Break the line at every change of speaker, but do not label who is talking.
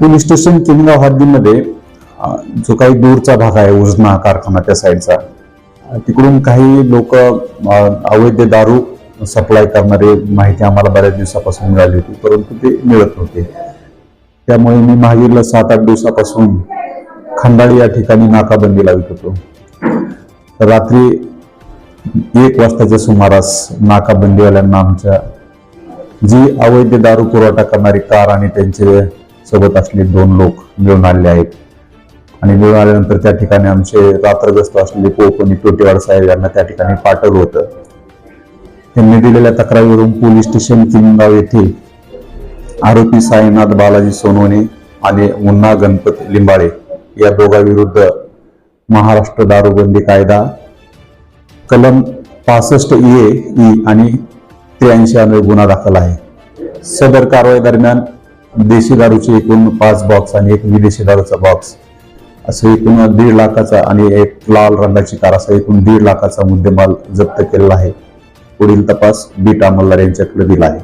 Police station Kingaon हद्दीमध्ये जो काही दूरचा भाग आहे उजना कारखाना त्या साईडचा तिकडून काही लोक अवैध दारू सप्लाय करणारे माहिती आम्हाला बऱ्याच दिवसापासून मिळाली होती परंतु ते मिळत नव्हते. त्यामुळे मी मागील सात आठ दिवसापासून खंडाळी या ठिकाणी नाकाबंदी लावित होतो. रात्री एक वाजताच्या सुमारास नाकाबंदीवाल्यांना आमच्या जी अवैध दारू पुरवठा करणारी कार आणि त्यांचे सोबत असले दोन लोक मिळून आलेले आहेत. आणि मिळून आल्यानंतर त्या ठिकाणी आमचे रात्रग्रस्त असलेले कोकणी टोटेवाड साहेब यांना त्या ठिकाणी पाठवलं होतं. त्यांनी दिलेल्या तक्रारीवरून पोलीस स्टेशन किनगाव येथे आरोपी साईनाथ बालाजी सोनवणे आणि मुन्ना गणपत लिंबाळे या दोघांविरुद्ध महाराष्ट्र दारूबंदी कायदा कलम पासष्ट ए ई आणि त्र्याऐंशी अन्वये गुन्हा दाखल आहे. सदर कारवाई दरम्यान देशी दारूचे एकूण पाच बॉक्स आणि एक विदेशी दारूचा बॉक्स असं एकूण दीड लाखाचा आणि एक लाल रंगाची कार असा एकूण दीड लाखाचा मुद्देमाल जप्त केलेला आहे. पुढील तपास बीटा अंमलदार यांच्याकडे दिला आहे.